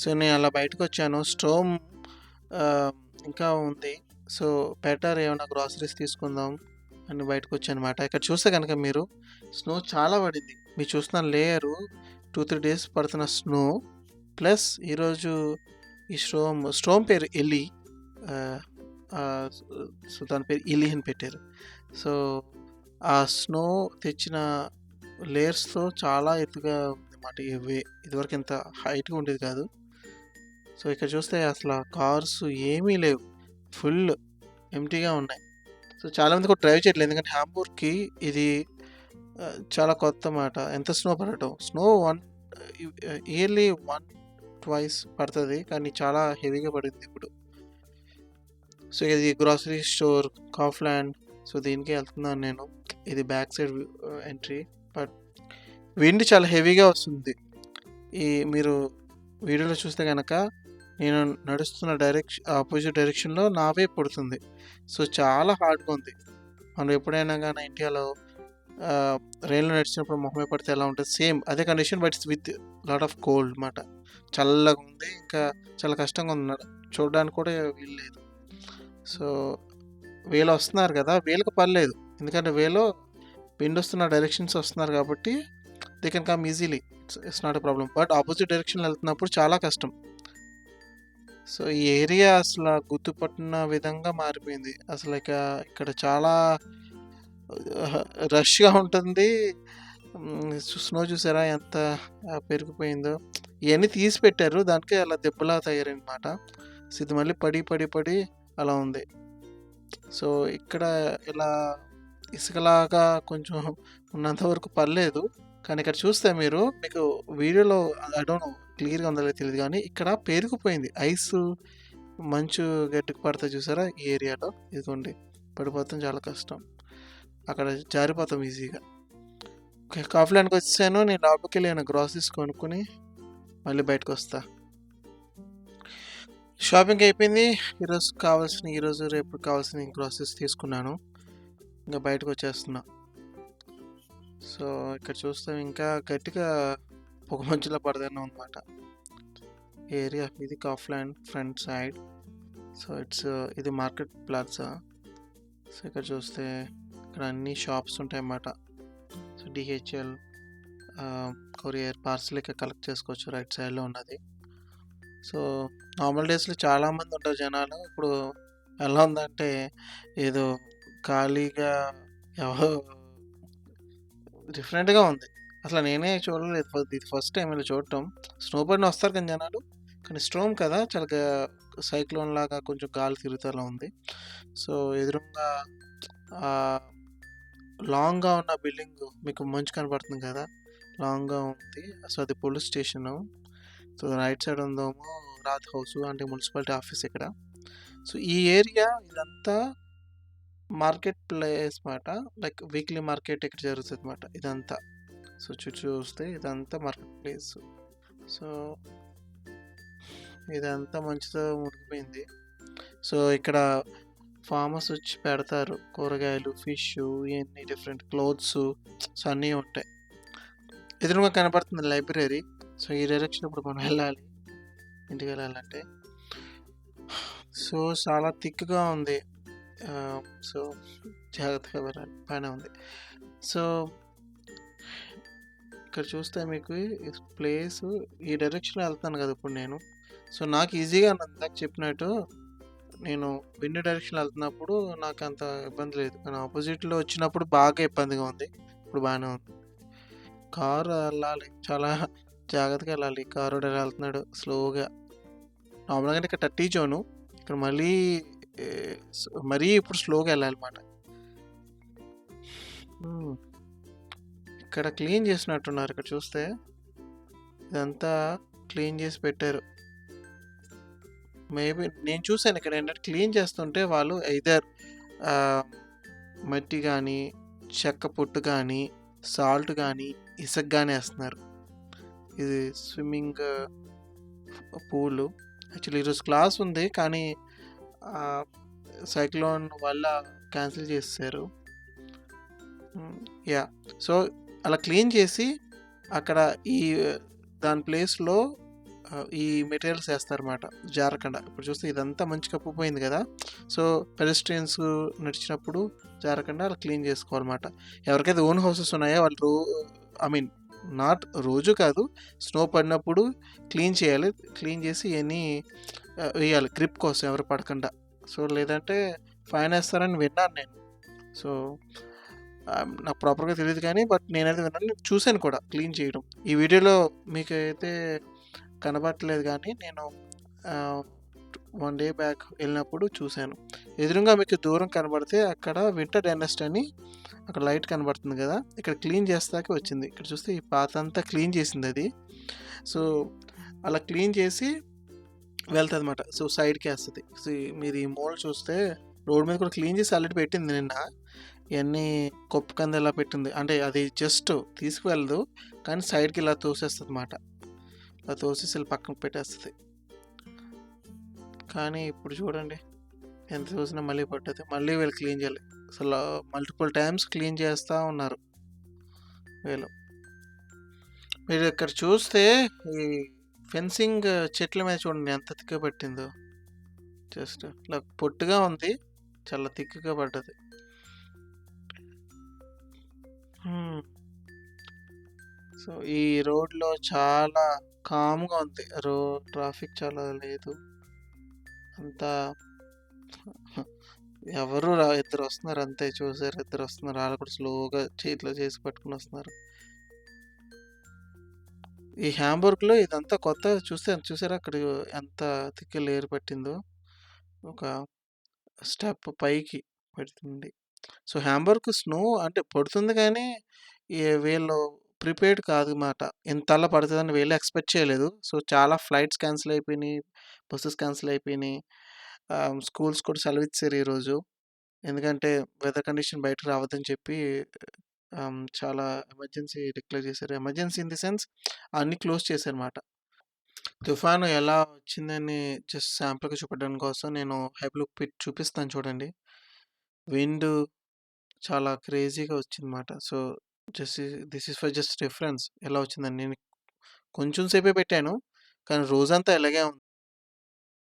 So నేను అలా బయటకు వచ్చాను స్టోమ్ ఇంకా ఉంది. సో బెటర్ ఏమైనా గ్రాసరీస్ తీసుకుందాం అని బయటకు వచ్చానమాట ఇక్కడ చూస్తే కనుక మీరు స్నో చాలా పడింది. మీరు చూస్తున్న లేయరు టూ త్రీ డేస్ పడుతున్న స్నో ప్లస్ ఈరోజు ఈ స్టోమ్ స్టోమ్ పేరు ఎలి సో దాని పేరు ఇలి అని పెట్టారు. సో ఆ స్నో తెచ్చిన లేయర్స్తో చాలా ఎత్తుగా ఉందన్నమాట ఇవే ఇదివరకు ఇంత హైట్గా ఉండేది కాదు. సో ఇక్కడ చూస్తే అసలు కార్స్ ఏమీ లేవు. ఫుల్ ఎంటీగా ఉన్నాయి. సో చాలామంది కూడా డ్రైవ్ చేయట్లేదు. ఎందుకంటే హ్యాంబూర్కి ఇది చాలా కొత్త మాట. ఎంత స్నో పడటం? Snow one yearly one twice పడుతుంది. కానీ చాలా హెవీగా పడింది ఇప్పుడు. సో ఇది గ్రాసరీ స్టోర్ కాఫ్లాండ్. సో దీనికి వెళ్తున్నాను నేను. ఇది back side entry. But wind చాలా హెవీగా వస్తుంది. ఈ మీరు వీడియోలో చూస్తే కనుక నేను నడుస్తున్న డైరెక్షన్ ఆపోజిట్ డైరెక్షన్లో నావే పడుతుంది. సో చాలా హార్డ్గా ఉంది. మనం ఎప్పుడైనా కానీ ఇండియాలో రైల్లో నడిచినప్పుడు మొహమే పడితే ఎలా ఉంటుంది? సేమ్ అదే condition but with lot of cold అన్నమాట. చల్లగా ఉంది ఇంకా చాలా కష్టంగా ఉంది చూడడానికి కూడా వీల్లేదు సో వీళ్ళు వస్తున్నారు కదా వీళ్ళకి పర్లేదు. ఎందుకంటే వీళ్ళు విండ్ వస్తున్న డైరెక్షన్స్ వస్తున్నారు కాబట్టి they can come easily it's not a problem but opposite డైరెక్షన్లో వెళ్తున్నప్పుడు చాలా కష్టం. సో ఈ ఏరియా అసలు గుర్తుపట్టిన విధంగా మారిపోయింది. అసలు ఇక ఇక్కడ చాలా రష్గా ఉంటుంది. స్నో చూసారా ఎంత పెరిగిపోయిందో. ఇవన్నీ తీసి పెట్టారు దానికి అలా దెబ్బలా తయారనమాట సో ఇది మళ్ళీ పడి పడి పడి అలా ఉంది. సో ఇక్కడ ఇలా ఇసుకలాగా కొంచెం ఉన్నంత వరకు పర్లేదు. కానీ ఇక్కడ చూస్తే మీరు మీకు వీడియోలో ఐ డోంట్ నో క్లియర్గా ఉందో తెలియదు కానీ ఇక్కడ పేరుకుపోయింది. ఐస్ మంచు గట్టికి పడితే చూసారా? ఈ ఏరియాలో ఇదిగోండి. పడిపోతాం చాలా కష్టం. అక్కడ జారిపోతాం ఈజీగా. ఓకే కాఫీ ల్యాండ్కి వచ్చాను నేను లోపలికి వెళ్ళాను గ్రాసరీస్ కొనుక్కొని మళ్ళీ బయటకు వస్తా. షాపింగ్ అయిపోయింది. ఈరోజు కావాల్సిన ఈరోజు రేపు కావాల్సిన గ్రాసరీస్ తీసుకున్నాను. ఇంకా బయటకు వచ్చేస్తున్నా. సో ఇక్కడ చూస్తాం. ఇంకా గట్టిగా పొగ మంచులో పడదనే అనమాట ఏరియా ఇది Kaufland front side so it's ఇది మార్కెట్ ప్లాజా సో ఇక్కడ చూస్తే ఇక్కడ అన్ని షాప్స్ ఉంటాయి అన్నమాట సో డిహెచ్ఎల్ కొరియర్ పార్సల్ ఇక్కడ కలెక్ట్ చేసుకోవచ్చు. రైట్ సైడ్లో ఉన్నది. సో నార్మల్ డేస్లో చాలామంది ఉంటారు జనాలు. ఇప్పుడు ఎలా ఉందంటే ఏదో ఖాళీగా ఎవరో డిఫరెంట్గా ఉంది. అసలు నేనే చూడలేదు. ఇది ఫస్ట్ టైం ఇలా చూడటం. స్నో పడిన వస్తారు కానీ జనాలు. కానీ స్ట్రోమ్ కదా చాలా సైక్లోన్ లాగా కొంచెం గాలి తిరుగుతూలా ఉంది. సో ఎదురుగా లాంగ్గా ఉన్న బిల్డింగ్ మీకు మంచు కనపడుతుంది కదా. లాంగ్గా ఉంది. సో అది police station. So right side ఉందేమో రాత్ హౌస్ అంటే మున్సిపాలిటీ ఆఫీస్ ఇక్కడ. సో ఈ ఏరియా ఇదంతా మార్కెట్ ప్లేస్ మాట. లైక్ వీక్లీ మార్కెట్ ఇక్కడ జరుగుతుంది అనమాట ఇదంతా. సో చుట్టూ చూస్తే ఇదంతా మార్కెట్ ప్లేస్ సో ఇదంతా మంచితో ముడిగిపోయింది సో ఇక్కడ ఫార్మర్స్ వచ్చి పెడతారు కూరగాయలు ఫిష్ ఇవన్నీ డిఫరెంట్ క్లోత్స్ సో అన్నీ ఉంటాయి. ఎదురుగా కనపడుతుంది లైబ్రరీ. సో ఈ డైరెక్షన్ ఇప్పుడు మనం వెళ్ళాలి. ఇంటికి వెళ్ళాలంటే. సో చాలా థిక్గా ఉంది. Um, సో జాగ్రత్తగా వెళ్ళాలి. పైన ఉంది. సో ఇక్కడ చూస్తే మీకు ప్లేస్ ఈ డైరెక్షన్లో వెళ్తాను కదా ఇప్పుడు నేను. సో నాకు ఈజీగా నాకు చెప్పినట్టు నేను విండ్ డైరెక్షన్లో వెళ్తున్నప్పుడు నాకు అంత ఇబ్బంది లేదు. కానీ ఆపోజిట్లో వచ్చినప్పుడు బాగా ఇబ్బందిగా ఉంది. ఇప్పుడు బాగానే ఉంది. కారు వెళ్ళాలి. చాలా జాగ్రత్తగా వెళ్ళాలి. కారు వెళ్తున్నాడు స్లోగా. నార్మల్గా ఇక్కడ టర్టీ జోను. ఇక్కడ మళ్ళీ మరీ ఇప్పుడు స్లోగా వెళ్ళాలన్నమాట మ్మ్. ఇక్కడ క్లీన్ చేసినట్టున్నారు ఇక్కడ చూస్తే. ఇదంతా క్లీన్ చేసి పెట్టారు. మేబీ నేను చూశాను ఇక్కడ ఏంటంటే క్లీన్ చేస్తుంటే వాళ్ళు ఐదర్ మట్టి కానీ చెక్క పొట్టు కానీ సాల్ట్ కానీ ఇసుక కానీ వేస్తున్నారు. ఇది స్విమ్మింగ్ పూలు. యాక్చువల్లీ ఈరోజు క్లాస్ ఉంది కానీ సైక్లోన్ వల్ల క్యాన్సిల్ చేశారు యా. సో అలా క్లీన్ చేసి అక్కడ ఈ దాని ప్లేస్లో ఈ మెటీరియల్స్ వేస్తారన్నమాట జారకండా. ఇప్పుడు చూస్తే ఇదంతా మంచి కప్పుపోయింది కదా సో, పెడెస్ట్రియన్స్ నడిచినప్పుడు జారకండా అలా క్లీన్ చేసుకోవాలన్నమాట ఎవరికైతే ఓన్ హౌసెస్ ఉన్నాయో వాళ్ళు రో ఐ మీన్ నాట్ రోజు కాదు. స్నో పడినప్పుడు క్లీన్ చేయాలి. క్లీన్ చేసి ఇవన్నీ వేయాలి గ్రిప్ కోసం ఎవరు పడకుండా. సో, లేదంటే ఫైన్ వేస్తారని విన్నాను నేను. సో, నాకు ప్రాపర్‌గా తెలియదు కానీ బట్ నేనైతే విన్నాను. చూసాను కూడా క్లీన్ చేయడం. ఈ వీడియోలో మీకైతే కనబడట్లేదు కానీ నేను వన్ డే బ్యాక్ వెళ్ళినప్పుడు చూశాను ఎదురుగా మీకు దూరం కనబడితే అక్కడ వింటర్ డైనస్ట్ అని అక్కడ లైట్ కనబడుతుంది కదా ఇక్కడ క్లీన్ చేస్తాకే వచ్చింది. ఇక్కడ చూస్తే ఈ పాతంతా క్లీన్ చేసింది అది సో, అలా క్లీన్ చేసి వెళ్తుంది అనమాట సో, సైడ్‌కేస్తది. సో, మీరు ఈ మోల్ చూస్తే రోడ్ మీద కూడా క్లీన్ చేసి ఆల్రెడీ పెట్టింది నిన్న. ఇవన్నీ కొప్పు కింద ఇలా పెట్టింది. అంటే అది జస్ట్ తీసుకువెళ్ళదు. కానీ సైడ్‌కి ఇలా తోసేస్తుంది తోసేస్తదన్నమాట. ఇలా తోసేసి ఇలా పక్కన పెట్టేస్తుంది కానీ ఇప్పుడు చూడండి. ఎంత చూసినా మళ్ళీ పడ్డది. మళ్ళీ వీళ్ళు క్లీన్ చేయాలి. అసలు మల్టిపుల్ టైమ్స్ క్లీన్ చేస్తూ ఉన్నారు. వీళ్ళు. మీరు ఇక్కడ చూస్తే ఈ ఫెన్సింగ్ చెట్ల మీద చూడండి ఎంత తిక్కగా పట్టిందో. జస్ట్ ఇలా పొట్టుగా ఉంది. చాలా తిక్కగా పడ్డది. హ్మ్. సో, ఈ రోడ్‌లో చాలా కామ్‌గా ఉంది. రో ట్రాఫిక్ చాలా లేదు. అంతా ఎవరు రా ఇద్దరొస్తున్నారు అంతే చూసారా ఇద్దరొస్తున్నారు. ఆళ్ళు కూడా స్లోగా చేతిలో చేసి పట్టుకుని వస్తున్నారు. ఈ హాంబర్గ్‌లో ఇదంతా కొత్త చూస్తే చూసారా అక్కడ ఎంత థిక్ లేయర్ పట్టిందో. ఒక స్టెప్ పైకి పడుతుంది. సో, హ్యాంబర్గ్ స్నో అంటే పడుతుంది కానీ ఈ వీళ్ళు ప్రిపేర్డ్ మాట ఇంతలా పడుతుందని వీళ్ళు ఎక్స్‌పెక్ట్ చేయలేదు. సో, చాలా ఫ్లైట్స్ క్యాన్సిల్ అయిపోయినాయి. బస్సెస్ క్యాన్సిల్ అయిపోయినాయి. స్కూల్స్ కూడా సెలవు ఇచ్చారు ఈరోజు. ఎందుకంటే వెదర్ కండిషన్ బయటకు రావద్దని చెప్పి చాలా ఎమర్జెన్సీ డిక్లేర్ చేశారు. ఎమర్జెన్సీ ఇన్ ది సెన్స్ అన్నీ క్లోజ్ చేశారన్నమాట. తుఫాను ఎలా వచ్చిందని జస్ట్ శాంపుల్‌గా చూపడం కోసం నేను హైపర్‌లూప్ పిట్ చూపిస్తాను చూడండి. విండ్ చాలా క్రేజీగా వచ్చిందన్నమాట. So, just this is for just reference ఎలా వచ్చిందని. నేను కొంచెం సేపే పెట్టాను. కానీ రోజంతా ఇలాగే ఉంది.